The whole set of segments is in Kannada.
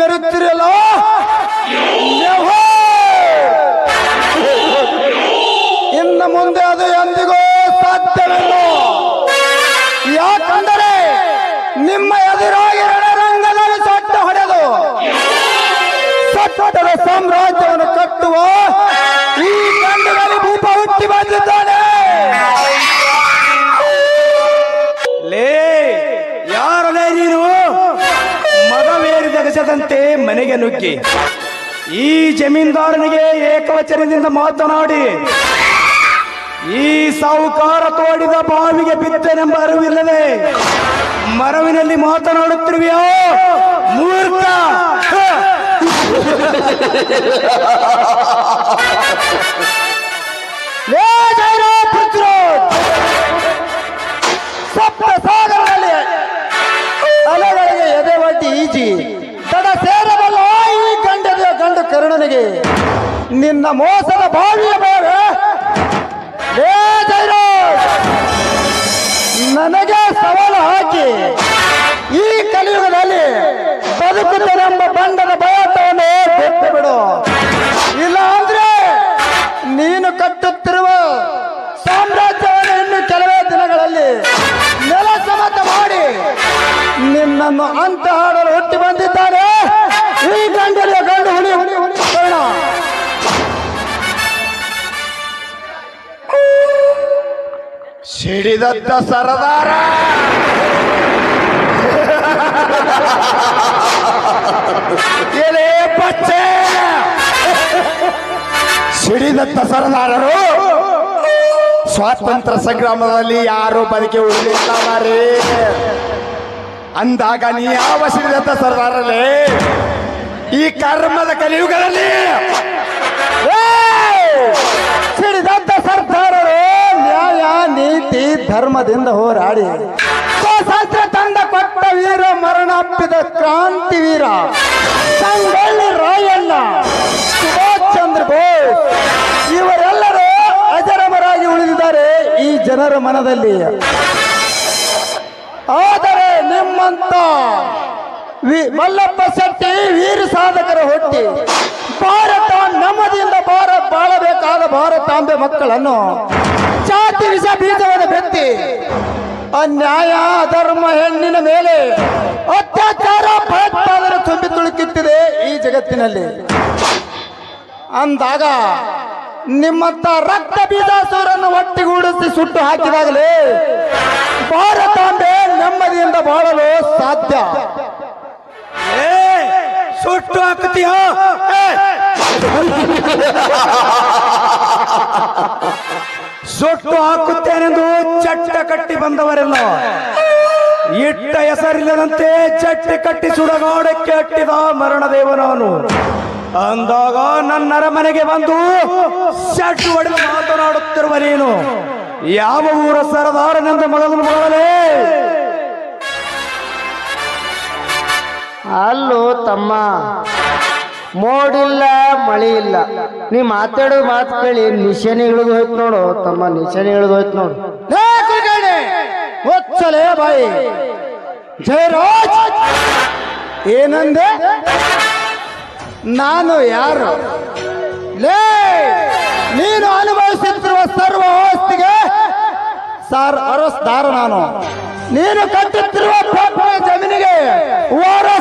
ಮೆರುತ್ತಿರಲ್ಲ ಇನ್ನು ಮುಂದೆ ಅದು ಎಂದಿಗೂ ಸಾಧ್ಯವಿಲ್ಲ. ಯಾಕಂದರೆ ನಿಮ್ಮ ಎದುರಾಗಿ ರಣರಂಗದಲ್ಲಿ ಸಟ್ಟ ಹೊಡೆದು ಸಟ್ಟದ ಸಾಮ್ರಾಜ್ಯವನ್ನು ಮದವೇರಿ ಮನೆಗೆ ನುಗ್ಗಿ, ಈ ಜಮೀನ್ದಾರನಿಗೆ ಏಕವಚನದಿಂದ ಮಾತನಾಡಿ, ಈ ಸಾಹುಕಾರ ತೋಡಿದ ಬಾವಿಗೆ ಬಿದ್ದನೆಂಬ ಅರಿವಿಲ್ಲದೆ ಮರವಿನಲ್ಲಿ ಮಾತನಾಡುತ್ತಿರುವೆಯೋ? ಮೂರ್ತ ಸಾಗರದಲ್ಲಿ ಅಲೆಗಳಿಗೆ ಎದೆ ಒಡ್ಡಿ ಈಜಿ. ಗಂಡು ಕರುಣನಿಗೆ ನಿನ್ನ ಮೋಸದ ಬಾವಿಯ ಮೇಲೆ! ನನಗೆ ಸವಾಲು ಹಾಕಿ ಈ ಕಲಿಯುಗದಲ್ಲಿ ಬದುಕುತ್ತನೆಂಬ ಬಂಡದ ಸಿಡಿದತ್ತ ಸರದಾರ. ಸಿಡಿದತ್ತ ಸರದಾರರು. ಸ್ವಾತಂತ್ರ್ಯ ಸಂಗ್ರಾಮದಲ್ಲಿ ಯಾರು ಬದುಕಿ ಉಳಿದಿದ್ದಾರೆ ಅಂದಾಗ ನೀ ಯಾವ ಸಿಡಿದತ್ತ ಸರದಾರರೇ? ಈ ಕರ್ಮದ ಕಲಿಯುಗದಲ್ಲಿ ಧರ್ಮದಿಂದ ಹೋರಾಡಿ. ಸ್ವಾತಂತ್ರ್ಯ ತಂದ ಕೊಟ್ಟ ವೀರ ಮರಣಪ್ಪಿದ ಕ್ರಾಂತಿ ವೀರ. ಸಂಗೊಳ್ಳಿ ರಾಯಣ್ಣ, ಸುಭಾಷ್ ಚಂದ್ರ ಬೋಸ್. ಇವರೆಲ್ಲರೂ ಅಜರಮರಾಗಿ ಉಳಿದಿದ್ದಾರೆ ಈ ಜನರ ಮನದಲ್ಲಿ. ಆದರೆ ನಿಮ್ಮಂತ ಮಲ್ಲಪ್ಪ ಶೆಟ್ಟಿ ವೀರ ಸಾಧಕರ ಹೊಟ್ಟಿ. ಭಾರತ ನಮ್ಮದಿಂದ ಭಾರತ ಬಾಳಬೇಕಾದ ಭಾರತಾಂಬೆ ಮಕ್ಕಳನ್ನು ಜಾತಿ ವಿಷ ಬೀಜವಾದ ವ್ಯಕ್ತಿ. ಅನ್ಯಾಯ ಧರ್ಮ ಹೆಣ್ಣಿನ ಮೇಲೆ ಅತ್ಯಾಚಾರ ಭಯೋತ್ಪಾದನೆ ತುಂಬಿ ತುಳುಕಿತ್ತಿದೆ ಈ ಜಗತ್ತಿನಲ್ಲಿ. ಅಂದಾಗ ನಿಮ್ಮಂತ ರಕ್ತ ಬೀಜಾಸುರನ್ನು ಒಟ್ಟಿಗೂಡಿಸಿ ಸುಟ್ಟು ಹಾಕಿದಾಗಲೇ ಭಾರತಾಂಬೆ ನೆಮ್ಮದಿಯಿಂದ ಬಾಳಲು ಸಾಧ್ಯ. ಸುಟ್ಟು ಹಾಕ್ತೀಯ ಸುಟ್ಟು ಹಾಕುತ್ತೇನೆಂದು ಚಟ್ಟ ಕಟ್ಟಿ ಬಂದವರೆಲ್ಲ. ಇಟ್ಟ ಹೆಸರಿಲ್ಲದಂತೆ ಚಟ್ಟಿ ಕಟ್ಟಿ ಸುಡಗಾಡಕ್ಕೆ ಅಟ್ಟಿದ ಮರಣದೇವನವನು ಅಂದಾಗ ನನ್ನರ ಮನೆಗೆ ಬಂದು ಶಟ್ ಹೊಡೆದು ಮಾತನಾಡುತ್ತಿರುವ ನೀನು. ಯಾವ ಊರ ಸರದಾರನೆಂದು ಮೊದಲು ಮಾಡಲೇ ಅಲ್ಲೋ ತಮ್ಮ. ಮೋಡಿಲ್ಲ ಮಳೆ ಇಲ್ಲ ನೀ ಮಾತಾಡೋ ಮಾತು ಕೇಳಿ ನಿಶಾನೆ ಇಳಿದು ಹೋಯ್ತು ನೋಡು ತಮ್ಮ ನಿಶಾನೆ ಇಳಿದು ಹೋಯ್ತು ನೋಡು. ಲೇ ಕುಲಕರ್ಣಿ, ಮುಚ್ಚಲೇ ಬಾಯಿ. ಜಯರಾಜ್ ಏನಂದೆ? ನಾನು ಯಾರು? ಲೇ ನೀನು ಅನುಭವಿಸುತ್ತಿರುವ ಸರ್ವ ಆಸ್ತಿಗೆ ಸಾರ್ ಅರಸ್ದಾರ ನಾನು. ನೀನು ಕಟ್ಟುತ್ತಿರುವ ಜಮೀನಿಗೆ ವಾರಸ್ದಾರ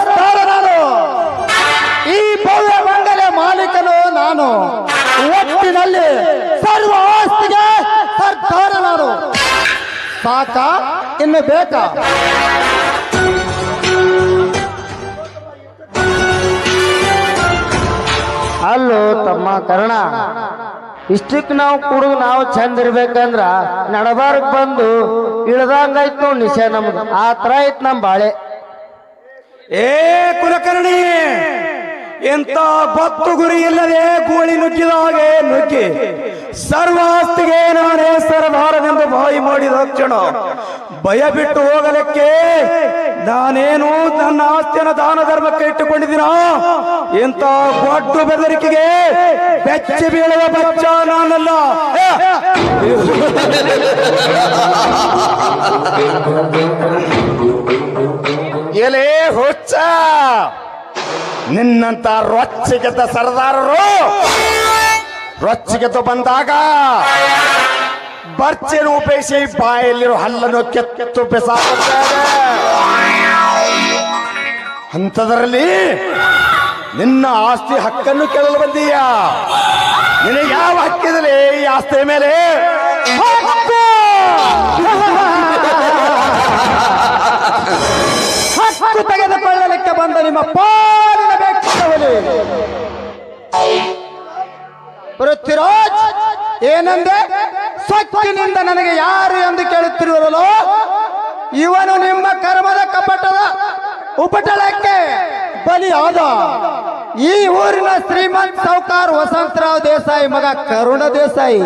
ಸಾಕ ಇನ್ನು ಬೇಕಾ? ಅಲ್ಲೋ ತಮ್ಮ ಕರ್ಣ ಇಷ್ಟಕ್ಕೆ ನಾವು ಕುಡಿದು ನಾವು ಚಂದ ಇರ್ಬೇಕಂದ್ರ ನಡಬಾರಕ್ ಬಂದು ಇಳ್ದಂಗಾಯ್ತು ನಿಶೆ ನಮ್ದು. ಆ ತರ ಐತ್ ನಮ್ ಬಾಳೆ. ಏ ಕುಲಕರ್ಣಿ ಎಂತ ಬತ್ತು ಗುರಿ ಇಲ್ಲದೆ ಗೋಳಿ ನುಗ್ಗಿದ ಹಾಗೆ ನುಗ್ಗಿ. ಸರ್ವಾಸ್ತಿಗೆ ನಾನೇ ಬಾಯಿ ಮಾಡಿದ ಕ್ಷಣ ಭಯ ಬಿಟ್ಟು ಹೋಗಲಿಕ್ಕೆ ನಾನೇನು ನನ್ನ ಆಸ್ತಿಯನ್ನು ದಾನ ಧರ್ಮಕ್ಕೆ ಇಟ್ಟುಕೊಂಡಿದ್ದೀನ? ಎಂತ ಗೊಡ್ಡು ಬೆದರಿಕೆಗೆ ಬೆಚ್ಚಿ ಬೀಳುವ ಬಚ್ಚ ನಾನಲ್ಲ. ಎಲೆ ಹುಚ್ಚ. ನಿನ್ನಂತ ರೊಚ್ಚಿಗೆದ್ದ ಸರದಾರರು ರೊಚ್ಚಿಗೆದ್ದು ಬಂದಾಗ ಬರ್ಚೆನು ರೂಪೇಶಿ ಬಾಯಲ್ಲಿರೋ ಹಲ್ಲನ್ನು ಕೆತ್ತು ಬೆಸಾಕುತ್ತೇನೆ ಅಂಥದರಲ್ಲಿ ನಿನ್ನ ಆಸ್ತಿ ಹಕ್ಕನ್ನು ಕೇಳಲು ಬಂದೀಯ. ನಿನಗೆ ಯಾವ ಹಕ್ಕಿದಲ್ಲಿ ಈ ಆಸ್ತಿ ಮೇಲೆ ಹಕ್ಕು! ತೆಗೆದುಕೊಳ್ಳಲಿಕ್ಕೆ ಬಂದ ನಿಮ್ಮ ಪಾಲಿನ ವ್ಯಕ್ತಿಯವಲಿ ಪೃಥ್ವಿರಾಜ್, ಏನಂದೆ? ಸೊಕ್ಕಿನಿಂದ ನನಗೆ ಯಾರು ಎಂದು ಕೇಳುತ್ತಿರುವರಲ್ಲೋ, ಇವನು ನಿಮ್ಮ ಕರ್ಮದ ಕಪಟದ ಉಪಟಳಕ್ಕೆ ಬಲಿಯಾದ. ಈ ಊರಿನ ಶ್ರೀಮಂತ್ ಸೌಕಾರ್ ವಸಂತರಾವ್ ದೇಸಾಯಿ ಮಗ ಕರುಣ ದೇಸಾಯಿ.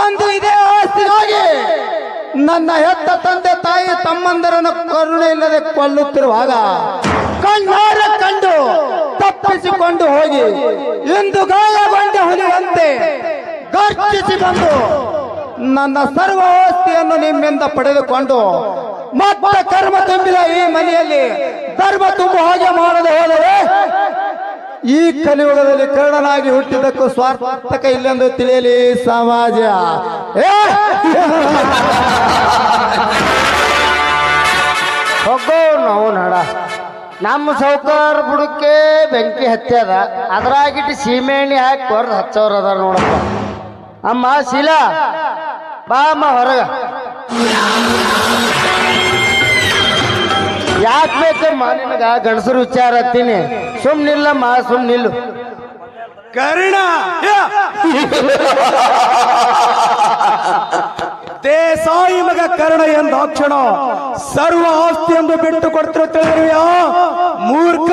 ಅಂದು ಇದೇ ಆಸ್ತಿಗಾಗಿ ನನ್ನ ಹೆತ್ತ ತಂದೆ ತಾಯಿ ತಮ್ಮಂದರನ್ನು ಕರುಣೆ ಇಲ್ಲದೆ ಕೊಲ್ಲುತ್ತಿರುವಾಗ ಕಣ್ಣಾರ ಕಂಡು ತಪ್ಪಿಸಿಕೊಂಡು ಹೋಗಿ, ಇಂದು ಗಾಯಗೊಂಡ ಹುಲಿಯಂತೆ. ಗರ್ಜಿಸಿ ಬಂದು ನನ್ನ ಸರ್ವ ಆಸ್ತಿಯನ್ನು ನಿಮ್ಮಿಂದ ಪಡೆದುಕೊಂಡು ಮತ್ತೆ ಕರ್ಮ ತುಂಬಿದ ಈ ಮನೆಯಲ್ಲಿ ಧರ್ಮ ತುಂಬ ಹಾಗೆ ಮಾಡದೆ ಹೋದರೆ ಈ ಕಲಿಯುಗದಲ್ಲಿ ಕರ್ಣನಾಗಿ ಹುಟ್ಟಿದ್ದಕ್ಕೂ ಸ್ವಾರ್ಥಕ ಇಲ್ಲೆಂದು ತಿಳಿಯಲಿ ಸಮಾಜ! ಹೋಗೋ ನಾವು ನಡ. ನಮ್ಮ ಸೌಕಾರ ಬುಡಕ್ಕೆ ಬೆಂಕಿ ಹತ್ಯದ. ಅದ್ರಾಗಿಟ್ಟು ಸೀಮೆಣ್ಣೆ ಹಾಕಿ ಹೊರದು ಹಚ್ಚೋರು ಅದಾರ ನೋಡಪ್ಪ. ಅಮ್ಮ, ಶೀಲಾ. ಬಾ ಅಮ್ಮ ಹೊರಗ. ಯಾಕೆ ಬೇಕಮ್ಮ? ನಿನಗ ಗಂಡಸರು ವಿಚಾರ ಹತ್ತೀನಿ. ಸುಮ್ನಿಲ್ಲಮ್ಮ ಸುಮ್ನಿಲ್ಲು ಸುಮ್ ನಿಲ್ಲು. ಕರ್ಣ ದೇಸಾಯಿ ಮಗ ಕರ್ಣ ಎಂದಾಕ್ಷಣ ಸರ್ವ ಆಸ್ತಿ ಎಂದು ಬಿಟ್ಟು ಕೊಡ್ತಿರುತ್ತೇವೆಯಾ ಮೂರ್ಖ.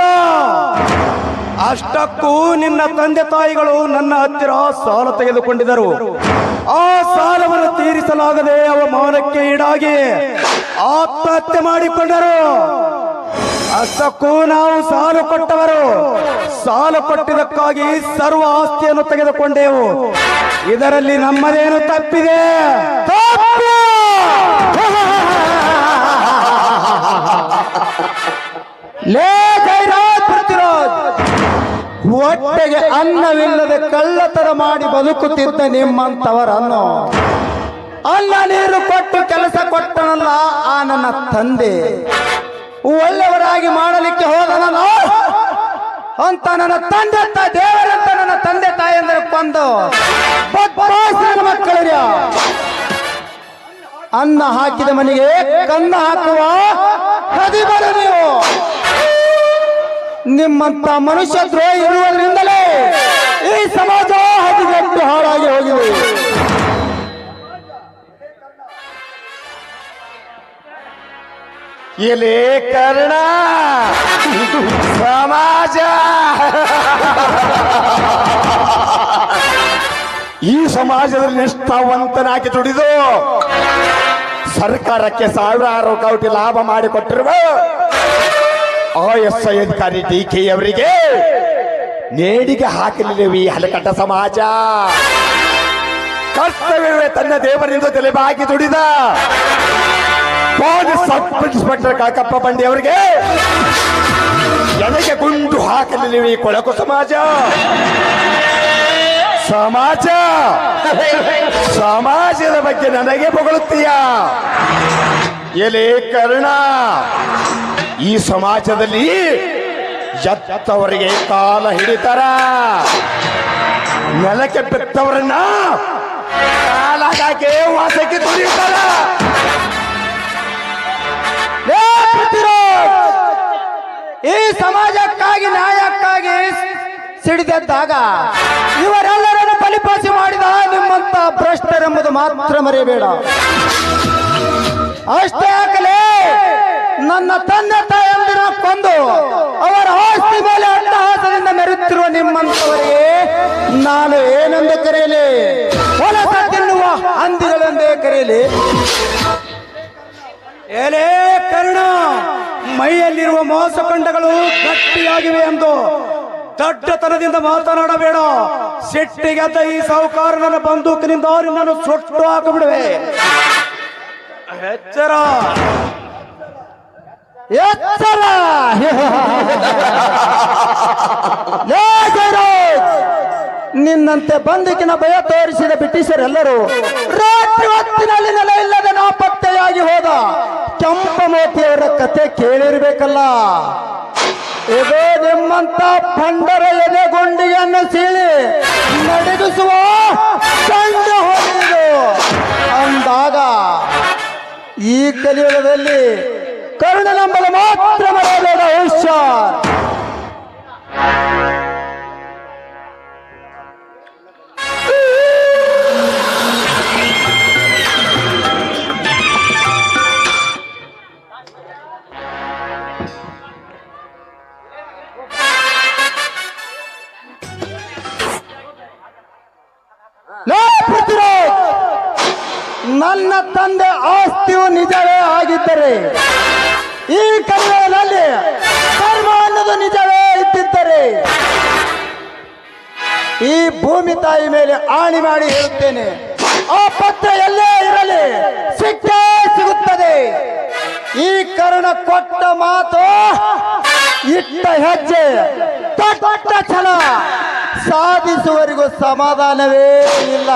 ಅಷ್ಟಕ್ಕೂ ನಿನ್ನ ತಂದೆ ತಾಯಿಗಳು ನನ್ನ ಹತ್ತಿರ ಸಾಲ ತೆಗೆದುಕೊಂಡಿದ್ದರು. ಆ ಸಾಲವನ್ನು ತೀರಿಸಲಾಗದೆ ಅವಮಾನಕ್ಕೆ ಈಡಾಗಿ ಆತ್ಮಹತ್ಯೆ ಮಾಡಿಕೊಂಡರು. ಅಷ್ಟಕ್ಕೂ ನಾವು ಸಾಲು ಕೊಟ್ಟವರು. ಸಾಲು ಕೊಟ್ಟಿದ್ದಕ್ಕಾಗಿ ಸರ್ವ ಆಸ್ತಿಯನ್ನು ತೆಗೆದುಕೊಂಡೆವು. ಇದರಲ್ಲಿ ನಮ್ಮದೇನು ತಪ್ಪಿದೆ? ತಪ್ಪು! ಲೇ! ಹೊಟ್ಟೆಗೆ ಅನ್ನವಿಲ್ಲದೆ ಕಳ್ಳತನ ಮಾಡಿ ಬದುಕುತ್ತಿದ್ದ ನಿಮ್ಮಂತವರನ್ನು. ಅನ್ನ ನೀರು ಕೊಟ್ಟು ಕೆಲಸ ಕೊಟ್ಟನಲ್ಲ ಆ ನನ್ನ ತಂದೆ. ಒಳ್ಳೆಯವರಾಗಿ ಮಾಡಲಿಕ್ಕೆ ಹೋದನಲ್ಲ. ಅಂತ ನನ್ನ ತಂದೆ ದೇವರಂತ ನನ್ನ ತಂದೆ ತಾಯಿ ಅಂದ್ರೆ ಕೊಂದು. ಬದ್ಮಾಶನ ಮಕ್ಕಳಿಗೆ ಅನ್ನ ಹಾಕಿದ ಮನೆಗೆ ಕನ್ನ ಹಾಕುವ ಕದಿಬರು ನೀವು. ನಿಮ್ಮಂತ ಮನುಷ್ಯ ದ್ರೋಹ ಇರುವುದರಿಂದಲೇ ಈ ಸಮಾಜ ಹದಿನೆಂಟು ಹಾಳಾಗಿ ಹೋಗಿದೆ. ಎಲೆ ಕರ್ಣ, ಸಮಾಜ. ಈ ಸಮಾಜದಲ್ಲಿ ನಿಷ್ಠಾವಂತನಾಗಿ ದುಡಿದು ಸರ್ಕಾರಕ್ಕೆ ಸಾವಿರಾರು ಕೋಟಿ ಲಾಭ ಮಾಡಿಕೊಟ್ಟಿರುವ ಆ ಎಸ್ ಅಧಿಕಾರಿ ಡಿ ಕೆ ಅವರಿಗೆ ನೇಡಿಗೆ ಹಾಕಲಿಲ್ಲ ಈ ಹಲಕಟ್ಟ ಸಮಾಜ. ಕರ್ತವ್ಯವೇ ತನ್ನ ದೇವರಿಂದ ತಲೆಬಾಗಿ ದುಡಿದ. ಸಬ್ ಇನ್ಸ್ಪೆಕ್ಟರ್ ಕಾಕಪ್ಪ ಬಂಡಿ ಅವರಿಗೆ. ಎನಗೆ ಗುಂಡು ಹಾಕಲಿಲ್ಲ ಈ ಕೊಳಕು ಸಮಾಜ. ಸಮಾಜ. ಸಮಾಜದ ಬಗ್ಗೆ ನನಗೆ ಬೊಗಳುತ್ತೀಯ? ಎಲೆ ಕರ್ಣ. ಈ ಸಮಾಜದಲ್ಲಿ ಎತ್ತವರಿಗೆ ಕಾಲ ಹಿಡಿತಾರ. ನೆಲಕ್ಕೆ ಬಿತ್ತವರನ್ನ ಹಾಕಿ ವಾಸಕ್ಕೆ ತುಳಿಯುತ್ತಾರ! ಈ ಸಮಾಜಕ್ಕಾಗಿ, ನ್ಯಾಯಕ್ಕಾಗಿ ಸಿಡಿದೆದ್ದಾಗ ಇವರೆಲ್ಲರನ್ನು ಬಲಿಪಾಸಿ ಮಾಡಿದ ನಿಮ್ಮಂತ ಭ್ರಷ್ಟರೆಂಬುದು ಮಾತ್ರ ಮರೆಯಬೇಡ. ಅಷ್ಟೇ ಆಗಲೇ ನನ್ನ ತಂದೆ ಕೊಂದು ಅವರ ಆಸ್ತಿ ಮೇಲೆ ಅಂತಹಾಸದಿಂದ ಮೆರೆಯುತ್ತಿರುವ ನಿಮ್ಮಂತವರಿಗೆ ನಾನು ಏನೆಂದು ಕರೆಯಲಿ? ಹೊಲಸ ತಿನ್ನುವ ಹಂದಿಗಳೆಂದೇ ಕರೆಯಲಿ? ಏಲೇ ಕರ್ಣ, ಮೈಯಲ್ಲಿರುವ ಮೋಸಖಂಡಗಳು ಗಟ್ಟಿಯಾಗಿವೆ ಎಂದು ದಡ್ಡತನದಿಂದ ಮಾತನಾಡಬೇಡ. ಸಿಟ್ಟಿಗೆದ್ದ ಈ ಸಾಹುಕಾರನ ಬಂದೂಕಿನಿಂದ ನಿನ್ನನ್ನು ಸುಟ್ಟು ಹಾಕಿಬಿಡುವೆ. ಎಚ್ಚರ. ಜಯರಾಜ್! ನಿನ್ನಂತೆ ಬಂದಕಿನ ಭಯ ತೋರಿಸಿದ ಬ್ರಿಟಿಷರೆಲ್ಲರೂ ರಾತ್ರಿ ಹೊತ್ತಿನಲ್ಲಿ ನೆಲೆ ಇಲ್ಲದೆ ನಾಪತ್ತೆಯಾಗಿ ಹೋದ ಕೆಂಪಮೋತಿಯವರ ಕತೆ ಕೇಳಿರ್ಬೇಕಲ್ಲ. ಇದು ನಿಮ್ಮಂತ ಎದೆ ಗುಂಡಿಯನ್ನು ಸೀಳಿ ನಡಗಿಸುವ ಕಂಡು ಅಂದಾಗ ಈ ಕಲಿಯುಗದಲ್ಲಿ ಮರೆಯಬೇಡ ಹುಷಾರ್ ಲೇ ಪೃಥ್ವಿರಾಜ್! ನನ್ನ ತಂದೆ ಆಸ್ತಿಯು ನಿಜವೇ ಆಗಿದ್ದರೆ ಈ ಕಲಿಯುಗದಲ್ಲಿ ಧರ್ಮ ಅನ್ನೋದು ನಿಜವೇ ಇದ್ದಿದ್ದರೆ ಈ ಭೂಮಿ ತಾಯಿ ಮೇಲೆ ಆಣಿ ಮಾಡಿ ಹೇಳುತ್ತೇನೆ, ಆ ಪತ್ರ ಎಲ್ಲೇ ಇರಲಿ, ಸಿಕ್ಕೇ ಸಿಗುತ್ತದೆ. ಈ ಕರುಣ ಕೊಟ್ಟ ಮಾತು ಇಟ್ಟ ಹೆಜ್ಜೆ, ತೊಟ್ಟ ಛಲ. ಸಾಧಿಸುವರಿಗೂ ಸಮಾಧಾನವೇ ಇಲ್ಲ!